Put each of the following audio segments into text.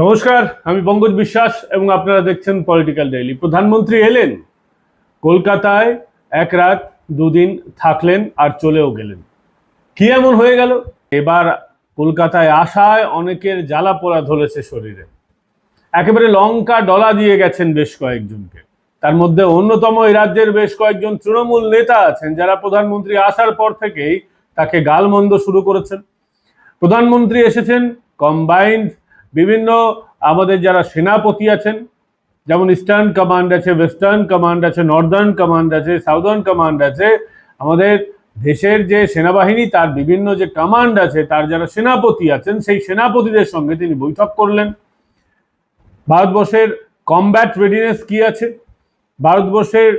নমস্কার, আমি পঙ্কজ বিশ্বাস এবং আপনারা দেখছেন পলিটিক্যাল ডেইলি প্রধানমন্ত্রী এলেন, কলকাতায় এক রাত দুদিন থাকলেন আর চলেও গেলেন। কি এমন হয়ে গেল? এবার কলকাতায় আসায় অনেকের জ্বালা পোড়া ধরেছে শরীরে। একেবারে লঙ্কা ডলা দিয়ে গেছেন বেশ কয়েকজনকে। তার মধ্যে অন্যতম এই রাজ্যের বেশ কয়েকজন তৃণমূল নেতা আছেন, যারা প্রধানমন্ত্রী আসার পর থেকেই তাকে গালমন্দ শুরু করেছেন। প্রধানমন্ত্রী এসেছেন কম্বাইন্ড বিভিন্ন আমাদের যারা সেনাপতি আছেন, যেমন ইস্টার্ন কমান্ড আছে ওয়েস্টার্ন কমান্ড আছে নর্দার্ন কমান্ড আছে সাউদার্ন কমান্ড আছে, আমাদের দেশের যে সেনাবাহিনী, তার বিভিন্ন যে কমান্ড আছে, তার যারা সেনাপতি আছেন, সেই সেনাপতিদের সঙ্গে তিনি বৈঠক করলেন। ভারতবর্ষের কমব্যাট রেডিনেস কি আছে? ভারতবর্ষের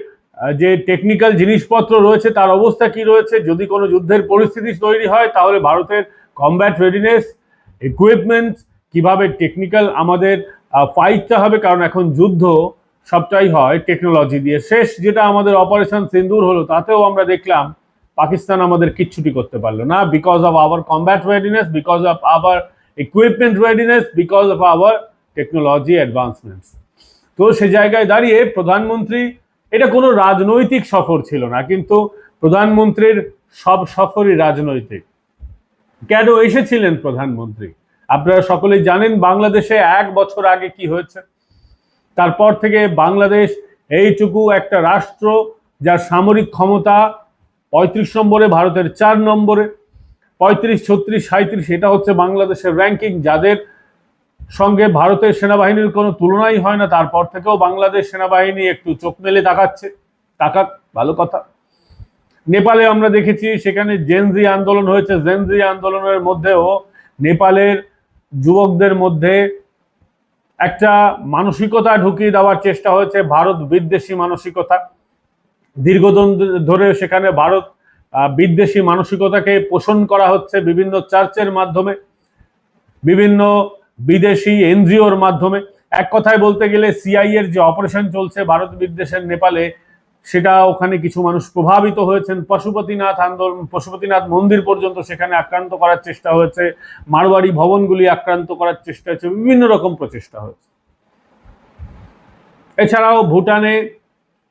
যে টেকনিক্যাল জিনিসপত্র রয়েছে, তার অবস্থা কি রয়েছে? যদি কোনো যুদ্ধের পরিস্থিতি তৈরি হয়, তাহলে ভারতের কমব্যাট রেডিনেস ইকুইপমেন্ট কীভাবে টেকনিক্যাল আমাদের ফাইটটা হবে, কারণ এখন যুদ্ধ সবটাই হয় টেকনোলজি দিয়ে। শেষ যেটা আমাদের অপারেশন সিন্দুর হলো, তাতেও আমরা দেখলাম পাকিস্তান আমাদের কিচ্ছুটি করতে পারল না because of our combat readiness because of our equipment readiness because of our technology advancements তো সে জায়গায় দাঁড়িয়ে প্রধানমন্ত্রী, এটা কোনো রাজনৈতিক সফর ছিল না, কিন্তু প্রধানমন্ত্রীর সব সফরই রাজনৈতিক। কেন এসেছিলেন প্রধানমন্ত্রী? আপনারা সকলেই জানেন বাংলাদেশে এক বছর আগে কি হয়েছে। তারপর থেকে বাংলাদেশ এইটুকু একটা রাষ্ট্র যার সামরিক ক্ষমতা পঁয়ত্রিশ নম্বরে, ভারতের চার নম্বরে, পঁয়ত্রিশ, ছত্রিশ সাঁত্রিশ এটা হচ্ছে বাংলাদেশের র্যাঙ্কিং যাদের সঙ্গে ভারতের সেনাবাহিনীর কোনো তুলনাই হয় না, তারপর থেকেও বাংলাদেশ সেনাবাহিনী একটু চোখ মেলে তাকাচ্ছে। তাকাক, ভালো কথা। নেপালে আমরা দেখেছি, সেখানে জেনজি আন্দোলন হয়েছে। জেনজি আন্দোলনের মধ্যেও নেপালের যুবকদের মধ্যে একটা মানসিকতা ঢুকিয়ে দেওয়ার চেষ্টা হয়েছে, ভারত বিদ্বেষী মানসিকতা। দীর্ঘদিন ধরে সেখানে ভারত বিদ্বেষী মানসিকতাকে পোষণ করা হচ্ছে বিভিন্ন চার্চের মাধ্যমে, বিভিন্ন বিদেশি এনজিওর মাধ্যমে। এক কথায় বলতে গেলে সিআই এর যে অপারেশন চলছে ভারত বিদ্বেষের নেপালে সেটা ওখানে কিছু মানুষ প্রভাবিত হয়েছেন। পশুপতিনাথ আন্দোলন পশুপতিনাথ মন্দির পর্যন্ত সেখানে আক্রান্ত করার চেষ্টা হয়েছে। মারবাড়ি ভবনগুলি আক্রান্ত করার চেষ্টা হয়েছে। বিভিন্ন রকম প্রচেষ্টা হয়েছে। এছাড়াও ভুটানে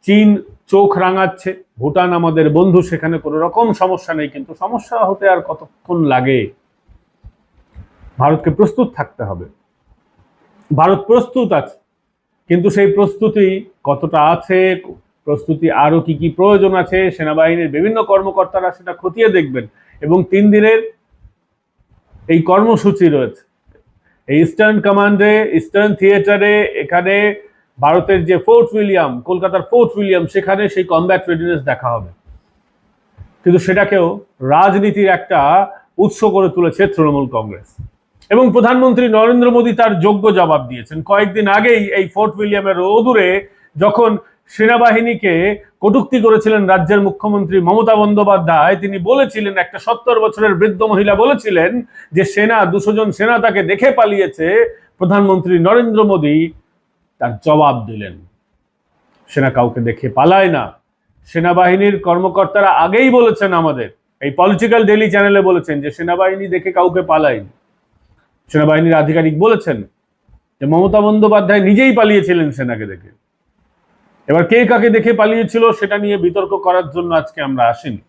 চীন চোখ রাঙাচ্ছে। ভুটান আমাদের বন্ধু, সেখানে কোনো রকম সমস্যা নেই, কিন্তু সমস্যা হতে আর কতক্ষণ লাগে? ভারতকে প্রস্তুত থাকতে হবে। ভারত প্রস্তুত আছে, কিন্তু সেই প্রস্তুতি কতটা আছে প্রস্তুতি আরও কি কি প্রয়োজন আছে, সেনাবাহিনীর বিভিন্ন কর্মকর্তারা সেটা খতিয়ে দেখবেন। এবং তিন দিনের এই কর্মসূচি রয়েছে। এই ইস্টার্ন কমান্ডে ইস্টার্ন থিয়েটারে এখানে ভারতের যে ফোর্ট উইলিয়াম কলকাতার ফোর্ট উইলিয়াম সেখানে সেই কমব্যাট রেডিনেস দেখা হবে। কিন্তু সেটাকেও রাজনীতির একটা উৎস করে তুলেছে তৃণমূল কংগ্রেস। এবং প্রধানমন্ত্রী নরেন্দ্র মোদী তার যোগ্য জবাব দিয়েছেন। কয়েকদিন আগেই এই ফোর্ট উইলিয়ামের অদূরে যখন সেনাবাহিনীকে কটূক্তি করেছিলেন রাজ্যের মুখ্যমন্ত্রী মমতা বন্দ্যোপাধ্যায়। তিনি বলেছিলেন, একটা সত্তর বছরের বৃদ্ধ মহিলা বলেছিলেন যে, সেনা, দুশো জন সেনা তাকে দেখে পালিয়েছে। প্রধানমন্ত্রী নরেন্দ্র মোদী তার জবাব দিলেন। সেনা কাউকে দেখে পালায় না। সেনাবাহিনীর কর্মকর্তারা আগেই বলেছেন আমাদের, এই পলিটিক্যাল ডেলি চ্যানেলে বলেছেন যে, সেনাবাহিনী দেখে কাউকে পালায়নি। সেনাবাহিনীর আধিকারিক বলেছেন যে, মমতা বন্দ্যোপাধ্যায় নিজেই পালিয়েছিলেন সেনাকে দেখে। এবার কে কাকে দেখে পালিয়েছিল সেটা নিয়ে বিতর্ক করার জন্য আজকে আমরা আসিনি।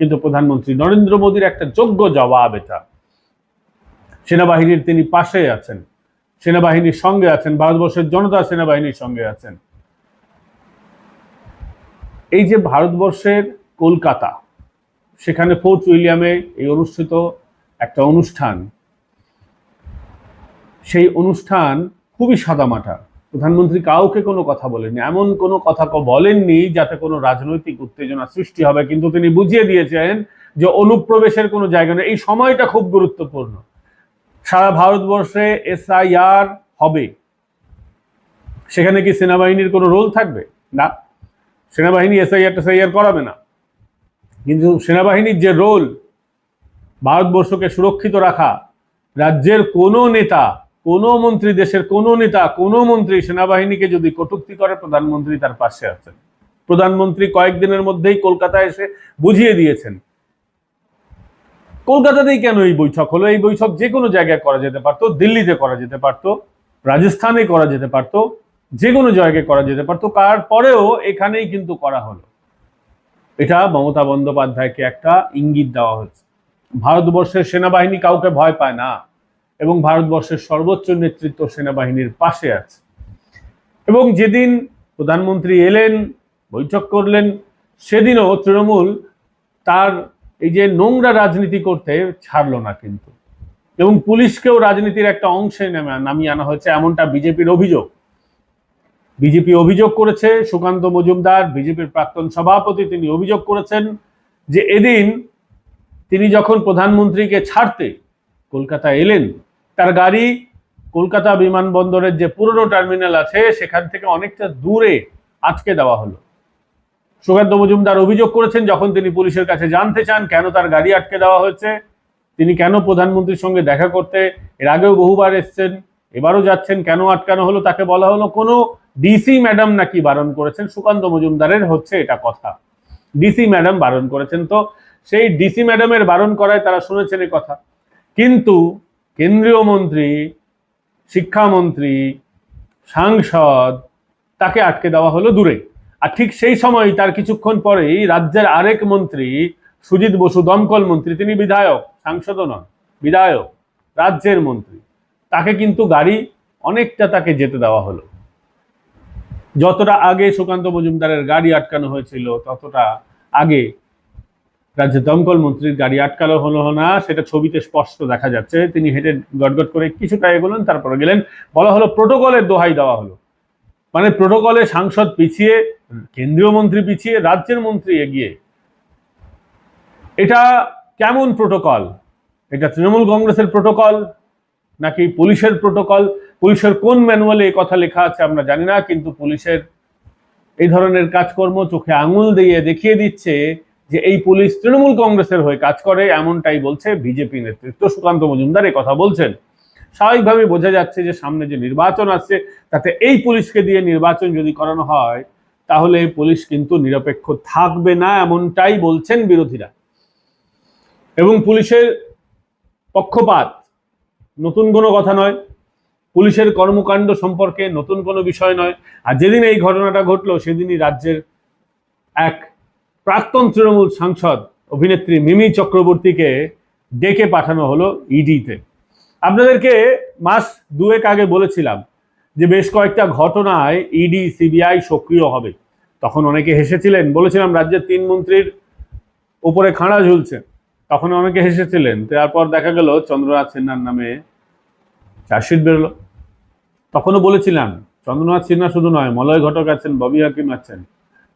কিন্তু প্রধানমন্ত্রী নরেন্দ্র মোদীর একটা যোগ্য জবাব এটা। সেনাবাহিনীর তিনি পাশে আছেন, সেনাবাহিনীর সঙ্গে আছেন, ভারতবর্ষের জনতা সেনাবাহিনীর সঙ্গে আছেন। এই যে ভারতবর্ষের কলকাতা, সেখানে ফোর্ট উইলিয়ামে এই অনুষ্ঠিত একটা অনুষ্ঠান, সেই অনুষ্ঠান খুবই সাদামাটা। প্রধানমন্ত্রী কাউকে কোনো কথা বলেননি, এমন কোনো কথা বলেননি যাতে কোনো রাজনৈতিক উত্তেজনা সৃষ্টি হবে। কিন্তু তিনি বুঝিয়ে দিয়েছেন যে অনুপ্রবেশের কোনো জায়গা নেই। এই সময়টা খুব গুরুত্বপূর্ণ। সারা ভারতবর্ষে এসআইআর হবে। সেখানে কি সেনাবাহিনীর কোনো রোল থাকবে? না। সেনাবাহিনী এসআইআর টেসআইআর করাবে না। কিন্তু সেনাবাহিনীর যে রোল, ভারতবর্ষকে সুরক্ষিত রাখা, রাজ্যের কোনো নেতা কোনো মন্ত্রী দেশের কোনো নেতা, কোনো মন্ত্রী সেনাবাহিনীকে যদি কটুক্তি করে, প্রধানমন্ত্রী তার পাশে আছেন। প্রধানমন্ত্রী কয়েকদিনের মধ্যেই কলকাতায় এসে বুঝিয়ে দিয়েছেন। কলকাতাতেই কেন এই বৈঠক হলো? এই বৈঠক যে কোনো জায়গায় করা যেতে পারতো, দিল্লিতে করা যেতে পারতো, রাজস্থানে করা যেতে পারতো, যে কোনো জায়গায় করা যেতে পারতো। কার পরেও এখানেই কিন্তু করা হলো। এটা মমতা বন্দ্যোপাধ্যায়কে একটা ইঙ্গিত দেওয়া হচ্ছে ভারতবর্ষের সেনাবাহিনী কাউকে ভয় পায় না। এবং ভারতবর্ষের সর্বোচ্চ নেতৃত্ব সেনাবাহিনীর পাশে আছে। এবং যেদিন প্রধানমন্ত্রী এলেন, বৈঠক করলেন, সেদিনও তৃণমূল তার এই যে নোংরা রাজনীতি করতে ছাড়লো না কিন্তু। এবং পুলিশকেও রাজনীতির একটা অংশে নেমে- নামিয়ে আনা হয়েছে এমনটা বিজেপির অভিযোগ। বিজেপি অভিযোগ করেছে, সুকান্ত মজুমদার, বিজেপির প্রাক্তন সভাপতি, তিনি অভিযোগ করেছেন যে এদিন তিনি যখন প্রধানমন্ত্রীকে ছাড়তে কলকাতা এলেন, তার গাড়ি কলকাতা বিমানবন্দরের যে পুরনো টার্মিনাল আছে, সেখান থেকে অনেকটা দূরে আটকে দেওয়া হলো। সুকান্ত মজুমদার অভিযোগ করেছেন, যখন তিনি পুলিশের কাছে জানতে চান কেন তার গাড়ি আটকে দেওয়া হয়েছে, তিনি কেন প্রধানমন্ত্রীর সঙ্গে দেখা করতে, এর আগেও বহুবার এসছেন, এবারও যাচ্ছেন, কেন আটকানো হলো তাকে বলা হলো, কোনো ডিসি ম্যাডাম নাকি বারণ করেছেন, সুকান্ত মজুমদারের হচ্ছে এটা কথা। ডিসি ম্যাডাম বারণ করেছেন তো, সেই ডিসি ম্যাডামের বারণ করায় তারা শুনেছেন এ কথা। কিন্তু কেন্দ্রীয় মন্ত্রী, শিক্ষামন্ত্রী, সাংসদ, তাকে আটকে দেওয়া হলো দূরে। আর ঠিক সেই সময় তার কিছুক্ষণ পরেই রাজ্যের আরেক মন্ত্রী, সুজিত বসু, দমকল মন্ত্রী, তিনি বিধায়ক, সাংসদও নন, বিধায়ক, রাজ্যের মন্ত্রী। তাকে কিন্তু গাড়ি অনেকটা তাকে যেতে দেওয়া হলো। যতটা আগে সুকান্ত মজুমদারের গাড়ি আটকানো হয়েছিল, ততটা আগে রাজ্যের দমকল মন্ত্রীর গাড়ি আটকালো, হলো না, সেটা ছবিতে স্পষ্ট দেখা যাচ্ছে। তিনি হেঁটে গটগট করে কিছুটা এগোলেন, তারপরে গেলেন। বলা হলো প্রোটোকলের দোহাই দেওয়া হলো। মানে প্রোটোকলে সাংসদ পিছিয়ে, কেন্দ্রীয় মন্ত্রী পিছিয়ে, রাজ্যের মন্ত্রী এগিয়ে। এটা কেমন প্রোটোকল? এটা তৃণমূল কংগ্রেসের প্রোটোকল নাকি পুলিশের প্রোটোকল? পুলিশের কোন ম্যানুয়ালে এই কথা লেখা আছে আমরা জানি না, কিন্তু পুলিশের এই ধরনের কাজকর্ম চোখে আঙুল দিয়ে দেখিয়ে দিচ্ছে যে এই পুলিশ তৃণমূল কংগ্রেসের হয়ে কাজ করে, এমনটাই বলছে বিজেপি নেতৃত্ব। সুকান্ত মজুমদার কথা বলছেন। স্বাভাবিকভাবে বোঝা যাচ্ছে যে সামনে যে নির্বাচন আসছে, তাতে এই পুলিশকে দিয়ে নির্বাচন যদি করানো হয়, তাহলে পুলিশ কিন্তু নিরপেক্ষ থাকবে না, এমনটাই বলছেন বিরোধীরা। এবং পুলিশের পক্ষপাত নতুন কোনো কথা নয়। পুলিশের কর্মকাণ্ড সম্পর্কে নতুন কোনো বিষয় নয়। আর যেদিন এই ঘটনাটা ঘটলো, সেদিনই রাজ্যের এক প্রাক্তন তৃণমূল সাংসদ অভিনেত্রী মিমি চক্রবর্তীকে ডেকে পাঠানো হলো ইডিতে আপনাদেরকে মাস দুয়েক আগে বলেছিলাম যে বেশ কয়েকটা ঘটনায় ইডি সিবিআই সক্রিয় হবে। তখন অনেকে হেসেছিলেন, বলেছিলাম রাজ্যের তিন মন্ত্রীর উপরে খাঁড়া ঝুলছে। তখন অনেকে হেসেছিলেন, তারপর দেখা গেল চন্দ্রনাথ সিনহার নামে চার্জশিট বেরোলো। তখনও বলেছিলাম, চন্দ্রনাথ সিনহা শুধু নয়, মলয় ঘটক আছেন, ববি হাকিম আছেন।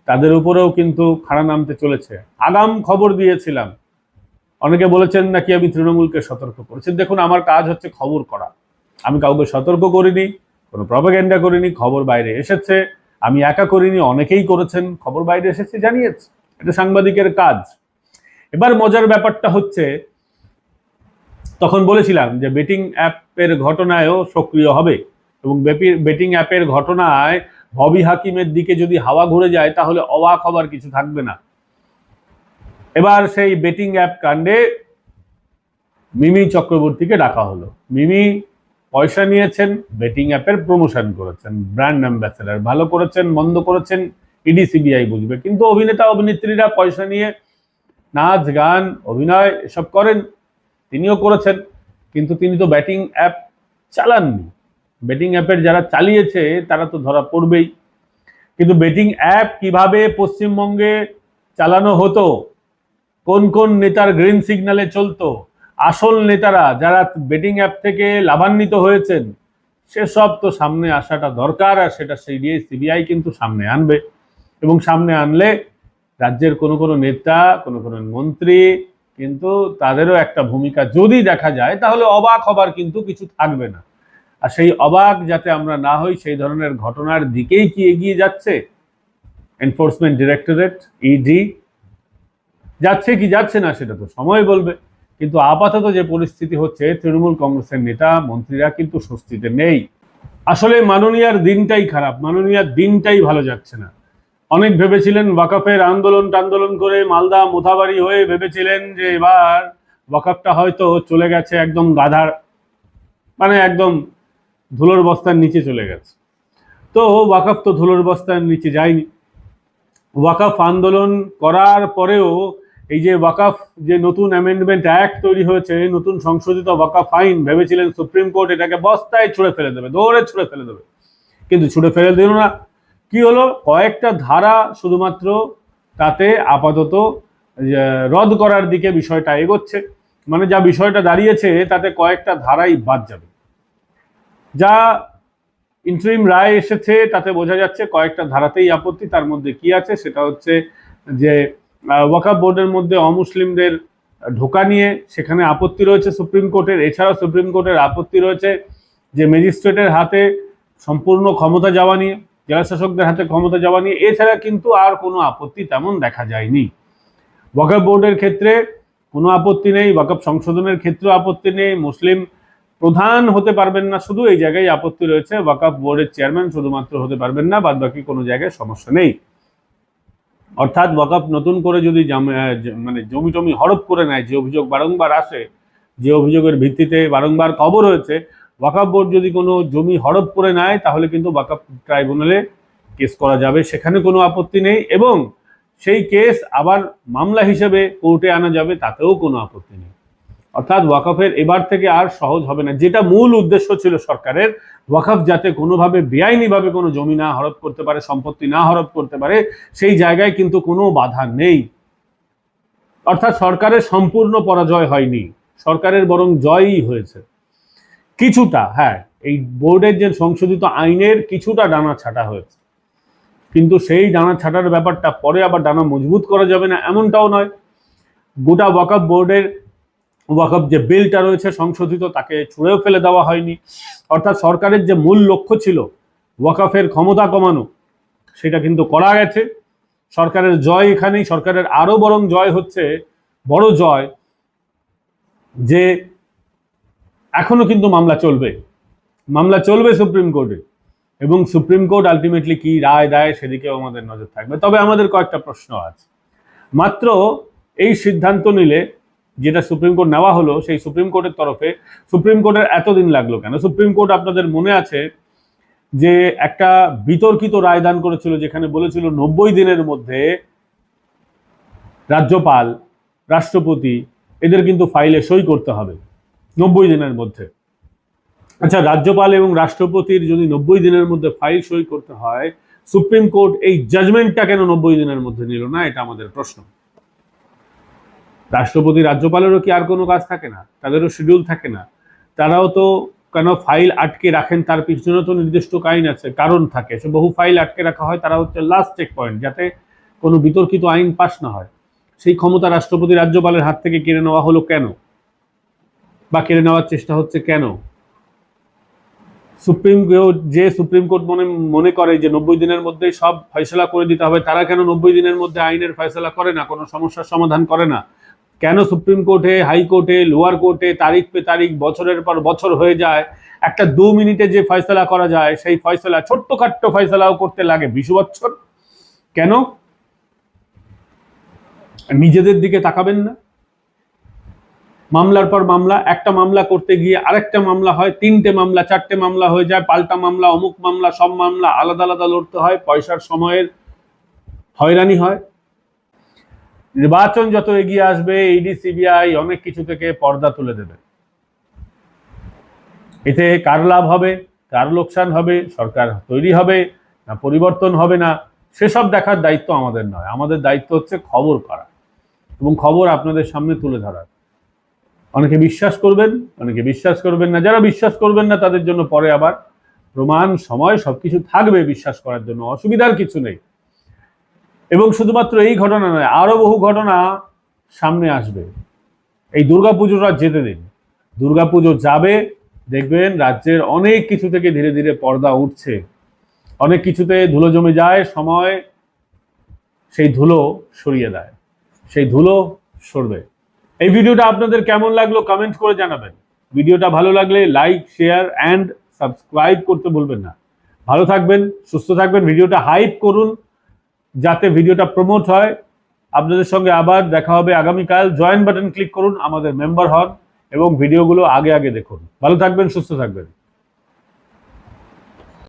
তাদের উপরেও কিন্তু খাড়া নামতে চলেছে। আগাম খবর দিয়েছিলাম। অনেকে বলেছেন নাকি আমি তৃণমূলকে সতর্ক করেছি। দেখুন, আমার কাজ হচ্ছে খবর করা। আমি কাউকে সতর্ক করিনি, কোনো প্রপাগেন্ডা করিনি, খবর বাইরে এসেছে। আমি একা করিনি, অনেকেই করেছেন, খবর বাইরে এসেছে, জানিয়েছে। এটা সাংবাদিকের কাজ। এবার মজার ব্যাপারটা হচ্ছে, তখন বলেছিলাম যে বেটিং অ্যাপের ঘটনায়ও সক্রিয় হবে এবং বেটিং অ্যাপের ঘটনায় ববি হাকিমের দিকে যদি হাওয়া ঘুরে যায়, তাহলে অবাক হবার কিছু থাকবে না। এবার সেই বেটিং অ্যাপ কাণ্ডে মিমি চক্রবর্তীকে ডাকা হলো। মিমি পয়সা নিয়েছেন বেটিং অ্যাপের প্রমোশন করেছেন ব্র্যান্ড অ্যাম্বাসেডার ভালো করেছেন, মন্দ করেছেন, ইডি, সিবিআই বুঝবে। কিন্তু অভিনেতা, অভিনেত্রীরা পয়সা নিয়ে নাচ, গান, অভিনয় এসব করেন, তিনিও করেছেন, কিন্তু তিনি তো ব্যাটিং অ্যাপ চালাননি। বেটিং অ্যাপের যারা চালিয়েছে, তারা তো ধরা পড়বেই। কিন্তু বেটিং অ্যাপ কীভাবে পশ্চিমবঙ্গে চালানো হতো? কোন কোন নেতার গ্রিন সিগন্যালে চলতো? আসল নেতারা যারা বেটিং অ্যাপ থেকে লাভান্বিত হয়েছেন, সেসব তো সামনে আসাটা দরকার আর সেটা সিবিআই সিবিআই কিন্তু সামনে আনবে। এবং সামনে আনলে রাজ্যের কোনো কোনো নেতা, কোনো কোনো মন্ত্রী কিন্তু তাদেরও একটা ভূমিকা যদি দেখা যায়, তাহলে অবাক হবার কিন্তু কিছু থাকবে না। আর সেই অবাক যাতে আমরা না হই, সেই ধরনের ঘটনার দিকেই কি এগিয়ে যাচ্ছে? এনফোর্সমেন্ট ডিরেক্টরেট ইডি যাচ্ছে কি যাচ্ছে না সেটা তো সময় বলবে। কিন্তু আপাতত যে পরিস্থিতি হচ্ছে, তৃণমূল কংগ্রেসের নেতা, মন্ত্রীরা কিন্তু স্বস্তিতে নেই। আসলে মাননীয়ার দিনটাই খারাপ, মাননীয়ার দিনটাই ভালো যাচ্ছে না। অনেক ভেবেছিলেন ওয়াকাফের আন্দোলন টান্দোলন করে মালদা মোথাবাড়ি হয়ে ভেবেছিলেন যে এবার ওয়াকাফটা হয়তো চলে গেছে একদম গাধার মানে একদম ধুলোর বস্তার নিচে চলে গেছে। তো ওয়াকাফ তো ধুলোর বস্তার নিচে যায়নি। ওয়াকাফ আন্দোলন করার পরেও এই যে ওয়াকাফ যে নতুন অ্যামেন্ডমেন্ট অ্যাক্ট তৈরি হয়েছে, নতুন সংশোধিত ওয়াকাফ আইন ভেবেছিলেন সুপ্রিম কোর্ট এটাকে বস্তায় ছুঁড়ে ফেলে দেবে, দৌড়ে ছুঁড়ে ফেলে দেবে। কিন্তু ছুঁড়ে ফেলে দিল না। কি হলো? কয়েকটা ধারা শুধুমাত্র তাতে আপাতত রদ করার দিকে বিষয়টা এগোচ্ছে। মানে যা বিষয়টা দাঁড়িয়েছে, তাতে কয়েকটা ধারাই বাদ যাবে। যা ইন্টারিম রায় এসেছে, তাতে বোঝা যাচ্ছে কয়েকটা ধারাতেই আপত্তি, তার মধ্যে কি আছে সেটা হচ্ছে যে ওয়াকাফ বোর্ডের মধ্যে অমুসলিমদের ঢোকা নিয়ে সেখানে আপত্তি রয়েছে সুপ্রিম কোর্টের, এছাড়াও সুপ্রিম কোর্টের আপত্তি রয়েছে যে ম্যাজিস্ট্রেটের হাতে সম্পূর্ণ ক্ষমতা যাওয়া নিয়ে জেলা শাসকদের হাতে ক্ষমতা যাওয়া নিয়ে, এছাড়া কিন্তু আর কোনো আপত্তি তেমন দেখা যায়নি। ওয়াকাফ বোর্ডের ক্ষেত্রে কোনো আপত্তি নেই, ওয়াকাফ সংশোধনের ক্ষেত্রেও আপত্তি নেই, মুসলিম প্রধান হতে পারবেন না, শুধু এই জায়গায় আপত্তি রয়েছে। ওয়াকাফ বোর্ডের চেয়ারম্যান শুধুমাত্র হতে পারবেন না বাদ বাকি কোনো জায়গায় সমস্যা নেই। অর্থাৎ ওয়াকাফ নতুন করে যদি মানে জমি টমি হড়প করে নেয়, যে অভিযোগ বারংবার আসে, যে অভিযোগের ভিত্তিতে বারংবার খবর হয়েছে, ওয়াকাফ বোর্ড যদি কোনো জমি হড়প করে নেয়, তাহলে কিন্তু ওয়াকাফ ট্রাইব্যুনালে কেস করা যাবে। সেখানে কোনো আপত্তি নেই এবং সেই কেস আবার মামলা হিসেবে কোর্টে আনা যাবে, তাতেও কোনো আপত্তি নেই। অর্থাৎ ওয়াকফের এবার থেকে আর সহজ হবে না। যেটা মূল উদ্দেশ্য ছিল সরকারের, ওয়াকফ যাতে কোনোভাবে বেআইনিভাবে কোনো জমি না হরপ করতে পারে, সম্পত্তি না হরপ করতে পারে, সেই জায়গায় কিন্তু কোনো বাধা নেই। অর্থাৎ সরকারের সম্পূর্ণ পরাজয় হয়নি। সরকারের বরং জয়ই হয়েছে। কিছুটা হ্যাঁ এই বোর্ডের যে সংশোধিত আইনের কিছুটা ডানা ছাটা হয়েছে। কিন্তু সেই ডানা ছাটার ব্যাপারটা পরে আবার ডানা মজবুত করা যাবে না, এমনটাও নয়। গোটা ওয়াকফ বোর্ডের ওয়াকফ যে বিলটা রয়েছে সংশোধিত তাকে ছুঁড়েও ফেলে দেওয়া হয়নি। অর্থাৎ সরকারের যে মূল লক্ষ্য ছিল ওয়াকফের ক্ষমতা কমানো, সেটা কিন্তু করা গেছে। সরকারের জয় এখানেই, সরকারের আরও বরং জয় হচ্ছে, বড় জয় যে এখনও কিন্তু মামলা চলবে। মামলা চলবে সুপ্রিম কোর্টে এবং সুপ্রিম কোর্ট আলটিমেটলি কি রায় দেয় সেদিকেও আমাদের নজর থাকবে। তবে আমাদের কয়েকটা প্রশ্ন আছে। মাত্র এই সিদ্ধান্ত নিলে যেটা সুপ্রিম কোর্ট নেওয়া হলো, সেই সুপ্রিম কোর্টের তরফে, সুপ্রিম কোর্টের এতদিন লাগল কেন? সুপ্রিম কোর্ট আপনাদের মনে আছে যে একটা বিতর্কিত রায়দান করেছিল যেখানে বলেছিল নব্বই দিনের মধ্যে রাজ্যপাল, রাষ্ট্রপতি এদের কিন্তু ফাইলে সই করতে হবে, নব্বই দিনের মধ্যে। আচ্ছা রাজ্যপাল এবং রাষ্ট্রপতির যদি নব্বই দিনের মধ্যে ফাইল সই করতে হয়, সুপ্রিম কোর্ট এই জাজমেন্টটা কেন নব্বই দিনের মধ্যে নিল না? এটা আমাদের প্রশ্ন। রাষ্ট্রপতি, রাজ্যপালেরও কি আর কোনো কাজ থাকে না? তাদেরও শিডিউল থাকে না। তারাও তো কেন ফাইল আটকে রাখেন, তার পিছনে তো নির্দিষ্ট আইন আছে, কারণ থাকে। সে বহু ফাইল আটকে রাখা হয়, তারা হচ্ছে লাস্ট চেক পয়েন্ট যাতে কোনো বিতর্কিত আইন পাশ না হয়। সেই ক্ষমতা রাষ্ট্রপতি, রাজ্যপালের হাত থেকে কেড়ে নেওয়া হলো কেন? বা কেড়ে নেওয়ার চেষ্টা হচ্ছে কেন? সুপ্রিম কোর্ট, যে সুপ্রিম কোর্ট মনে মনে করে যে নব্বই দিনের মধ্যেই সব ফয়সলা করে দিতে হবে, তারা কেন নব্বই দিনের মধ্যে আইনের ফয়সলা করে না? কোনো সমস্যার সমাধান করে না? কেন সুপ্রিম কোর্টে হাইকোর্টে লোয়ার কোর্টে তারিখ পে তারিখ, বছরের পর বছর হয়ে যায়, একটা দু মিনিটে যে ফয়সলা করা যায়, সেই ফয়সলা ছোট্টখাট্ট ফয়সলাও করতে লাগে বিশ বছর। কেন? নিজেদের দিকে তাকাবেন না। মামলার পর মামলা, একটা মামলা করতে গিয়ে আরেকটা মামলা হয়, তিনটে মামলা, চারটে মামলা হয়ে যায়, পাল্টা মামলা, অমুক মামলা, সব মামলা, আলাদা আলাদা লড়তে হয়, পয়সার সময়ের হয়রানি হয়। নির্বাচন যত এগিয়ে আসবে ইডি সিবিআই অনেক কিছু থেকে পর্দা তুলে দেবে। এতে কার লাভ হবে, কার লোকসান হবে, সরকার তৈরি হবে না, পরিবর্তন হবে না, সেসব দেখার দায়িত্ব আমাদের নয়। আমাদের দায়িত্ব হচ্ছে খবর করা এবং খবর আপনাদের সামনে তুলে ধরার। অনেকে বিশ্বাস করবেন, অনেকে বিশ্বাস করবেন না। যারা বিশ্বাস করবেন না, তাদের জন্য পরে আবার প্রমাণ, সময়, সবকিছু থাকবে বিশ্বাস করার জন্য। অসুবিধার কিছু নেই। এবং শুধুমাত্র এই ঘটনা নয়, আরও বহু ঘটনা সামনে আসবে। এই দুর্গাপুজোটা যেতে দিন। দুর্গাপুজো যাবে, দেখবেন রাজ্যের অনেক কিছু থেকে ধীরে ধীরে পর্দা উঠছে। অনেক কিছুতে ধুলো জমে যায়, সময় সেই ধুলো সরিয়ে দেয়। সেই ধুলো সরবে। এই ভিডিওটা আপনাদের কেমন লাগল কমেন্ট করে জানাবেন। ভিডিওটা ভালো লাগলে লাইক শেয়ার অ্যান্ড সাবস্ক্রাইব করতে ভুলবেন না। ভালো থাকবেন, সুস্থ থাকবেন, ভিডিওটা হাইপ করুন। যাতে ভিডিওটা প্রমোট হয়। আপনাদের সঙ্গে আবার দেখা হবে আগামীকাল। জয়েন বাটন ক্লিক করুন, আমাদের মেম্বার হন এবং ভিডিওগুলো আগে আগে দেখুন। ভালো থাকবেন, সুস্থ থাকবেন।